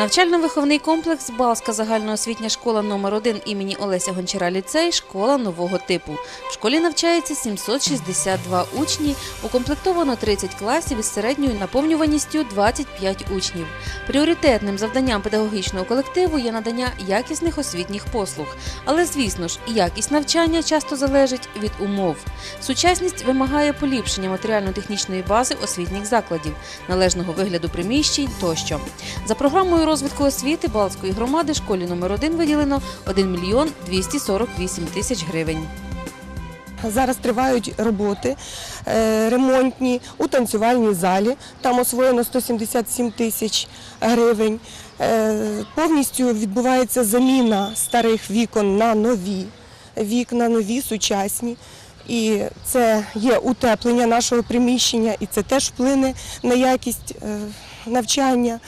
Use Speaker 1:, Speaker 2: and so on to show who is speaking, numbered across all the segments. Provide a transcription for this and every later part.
Speaker 1: Навчально-виховний комплекс Балська загальноосвітня школа номер 1 імені Олеся Гончара ліцей школа нового типу. В школі навчається 762 учні, укомплектовано 30 класів із середньою наповнюваністю 25 учнів. Пріоритетним завданням педагогічного колективу є надання якісних освітніх послуг. Але, звісно ж, якість навчання часто залежить від умов. Сучасність вимагає поліпшення матеріально-технічної бази освітніх закладів, належного вигляду приміщень тощо. За програмою розвитку освіти Балтської громади школі номер 1 виділено 1 мільйон 248 тисяч гривень.
Speaker 2: Зараз тривають роботи е, ремонтні у танцювальній залі. Там освоєно 177 тисяч гривень. Е, Повністю відбувається заміна старих вікон на нові вікна, нові, сучасні. І це є утеплення нашого приміщення, і це теж вплине на якість е, навчання.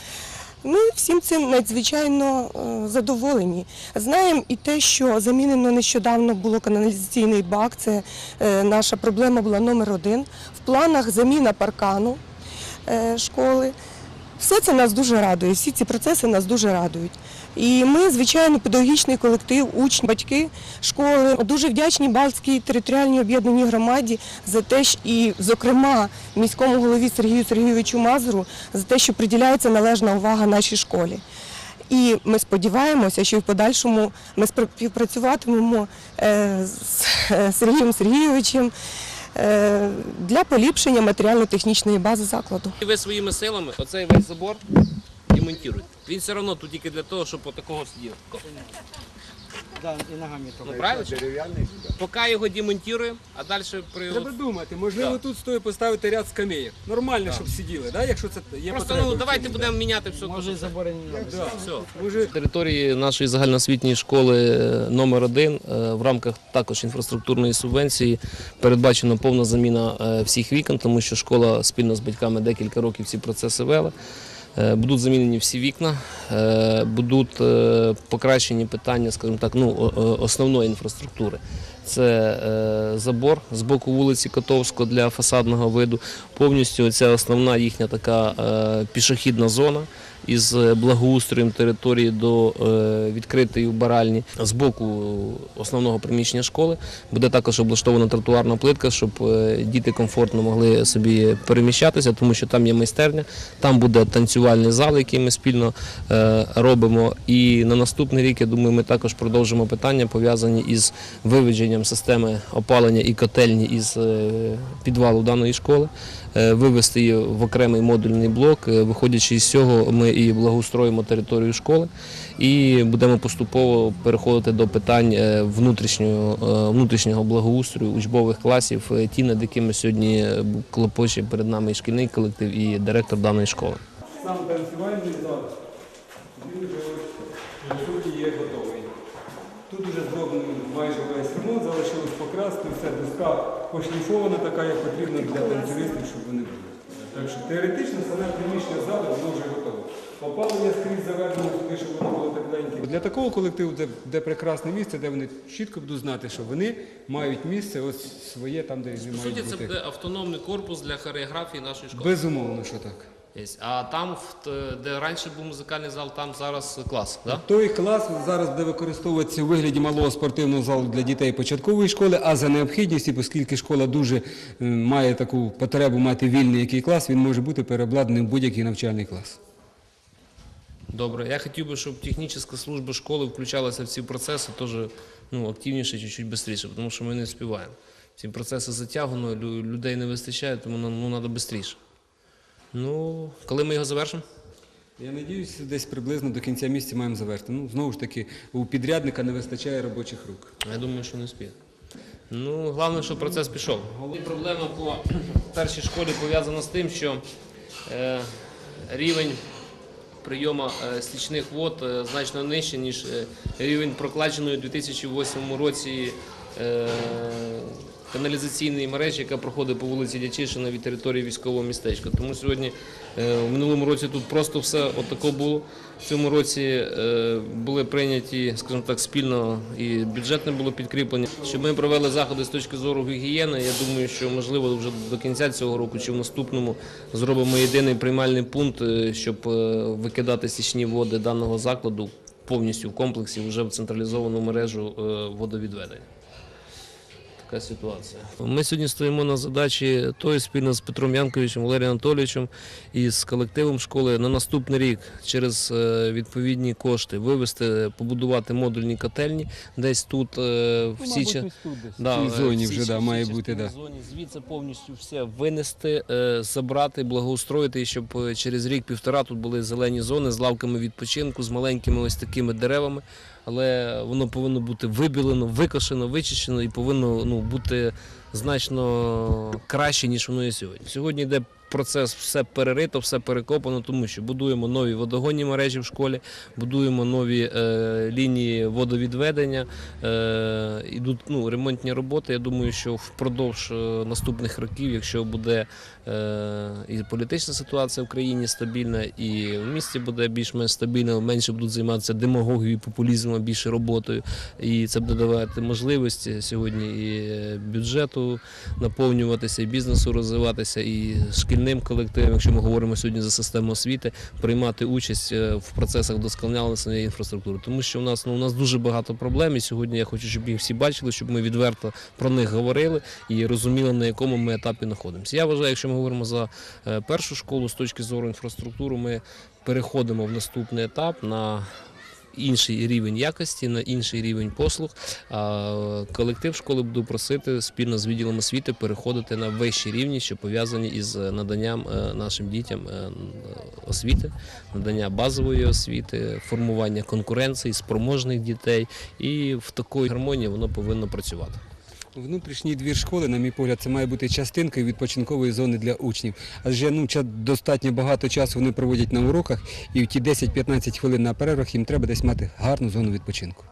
Speaker 2: Ми всім цим надзвичайно е, задоволені. Знаємо і те, що замінено нещодавно було каналізаційний бак. Це е, наша проблема була номер один. В планах заміна паркану е, школи. Все це нас дуже радує, всі ці процеси нас дуже радують. І ми, звичайно, педагогічний колектив, учні, батьки школи дуже вдячні Балтській територіальній об'єднаній громаді за те, що- і, зокрема, міському голові Сергію Сергійовичу Мазуру за те, що приділяється належна увага нашій школі. І ми сподіваємося, що в подальшому ми співпрацюватимемо е, з е, Сергієм Сергійовичем для поліпшення матеріально-технічної бази закладу.
Speaker 3: Ви своїми силами оцей весь забор демонтуєте. Він все одно тут тільки для того, щоб отакого сидів.
Speaker 4: Да, і ногами
Speaker 3: Ну правильно? Поки його демонтуємо, а далі при
Speaker 5: Треба думати, можливо,
Speaker 3: Да.
Speaker 5: тут стоїть поставити ряд скамеїв. Нормально, щоб сиділи, да? якщо це є
Speaker 3: просто
Speaker 5: потреба.
Speaker 3: ну давайте будемо міняти все.
Speaker 4: Може, забори не.
Speaker 5: Да.
Speaker 3: Все.
Speaker 5: Може,
Speaker 3: території нашої загальноосвітньої школи е, номер 1 в рамках також інфраструктурної субвенції передбачено повна заміна е, всіх вікон, тому що школа спільно з батьками декілька років ці процеси вела. Е, Будуть замінені всі вікна, е, будуть е, покращені питання, скажімо так, ну, основної інфраструктури. Це е, забор з боку вулиці Котовського для фасадного виду. Повністю ця основна їхня така е, пішохідна зона із благоустроєм території до е, відкритої вбиральні. З боку основного приміщення школи буде також облаштована тротуарна плитка, щоб е, діти комфортно могли собі переміщатися, тому що там є майстерня, там буде танцювальний зал, який ми спільно е, робимо. І на наступний рік, я думаю, ми також продовжимо питання, пов'язані із виведенням системи опалення і котельні із е, підвалу даної школи, е, вивести її в окремий модульний блок. Е, Виходячи із цього, ми і благоустроїмо територію школи і будемо поступово переходити до питань внутрішнього, внутрішнього благоустрою учбових класів, ті, над якими сьогодні клопоче перед нами і шкільний колектив, і директор даної школи.
Speaker 5: сам танцювальний зал, він вже є готовий. Тут вже зроблений майже весь ремонт, залишилось покрасти, все доска пошліфована така, як потрібно для танцюристів, щоб вони були. Так що теоретично саме приміщення зали воно вже готове. Опалення скрізь заведено сюди, щоб воно було тепленьке. Для такого колективу, де, де прекрасне місце, де вони чітко будуть знати, що вони мають місце ось своє там, де не
Speaker 3: По суті,
Speaker 5: мають
Speaker 3: це буде автономний корпус для хореографії нашої школи.
Speaker 5: Безумовно, що так.
Speaker 3: А там, де раніше був музикальний зал, там зараз клас. Да?
Speaker 5: Той клас зараз буде використовуватися у вигляді малого спортивного залу для дітей початкової школи, а за необхідністю, оскільки школа дуже має таку потребу мати вільний який клас, він може бути переобладнаний в будь-який навчальний клас.
Speaker 3: Добре. Я хотів би, щоб технічна служба школи включалася в ці процеси теж ну, активніше, чуть-чуть швидше, тому що ми не співаємо. Ці процеси затягано, людей не вистачає, тому нам ну, треба швидше. Ну, коли ми його завершимо?
Speaker 5: Я сподіваюся, десь приблизно до кінця місяця маємо завершити. Ну, знову ж таки, у підрядника не вистачає робочих рук.
Speaker 3: Я думаю, що не спіє. Ну, головне, щоб процес пішов. Проблема по першій школі пов'язана з тим, що е, рівень прийому е, стічних вод е, значно нижче, ніж е, рівень прокладеної у 2008 році е, каналізаційної мережі, яка проходить по вулиці Дячишина від території військового містечка. Тому сьогодні е, в минулому році тут просто все отако було. В цьому році е, були прийняті, скажімо так, спільно і бюджет не було підкріплення. Щоб ми провели заходи з точки зору гігієни, я думаю, що можливо вже до кінця цього року чи в наступному зробимо єдиний приймальний пункт, е, щоб викидати стічні води даного закладу повністю в комплексі вже в централізовану мережу водовідведення. Така ситуація. Ми сьогодні стоїмо на задачі тої спільно з Петром Янковичем, Валерієм Анатолійовичем і з колективом школи на наступний рік через е, відповідні кошти вивести, побудувати модульні котельні десь тут в цій ча- Да,
Speaker 6: в цій зоні вже да, має бути. Да.
Speaker 3: зоні звідси повністю все винести, е, забрати, благоустроїти, щоб е, через рік-півтора тут були зелені зони з лавками відпочинку, з маленькими ось такими деревами. Але воно повинно бути вибілено, викошено, вичищено і повинно ну, бути значно краще, ніж воно є сьогодні. Сьогодні йде процес, все перерито, все перекопано, тому що будуємо нові водогонні мережі в школі, будуємо нові е, лінії водовідведення, е, ідуть ну, ремонтні роботи. Я думаю, що впродовж е, наступних років, якщо буде е, і політична ситуація в країні стабільна, і в місті буде більш-менш стабільно, менше будуть займатися демагогією, популізмом, більше роботою. І це буде давати можливість сьогодні і е, бюджету наповнюватися, і бізнесу розвиватися, і шкільним колективам, якщо ми говоримо сьогодні за систему освіти, приймати участь е, в процесах вдосконалення своєї інфраструктури. Тому що у нас ну у нас дуже багато проблем, і сьогодні я хочу, щоб їх всі бачили, щоб ми відверто про них говорили і розуміли, на якому ми етапі знаходимося. Я вважаю, якщо ми говоримо за е, першу школу з точки зору інфраструктури, ми переходимо в наступний етап на інший рівень якості, на інший рівень послуг. Колектив школи буду просити спільно з відділом освіти переходити на вищі рівні, що пов'язані із наданням е, нашим дітям е, освіти, надання базової освіти, формування конкуренції, спроможних дітей. І в такій гармонії воно повинно працювати.
Speaker 6: Внутрішній двір школи, на мій погляд, це має бути частинкою відпочинкової зони для учнів. Адже ну, достатньо багато часу вони проводять на уроках, і в ті 10-15 хвилин на перервах їм треба десь мати гарну зону відпочинку.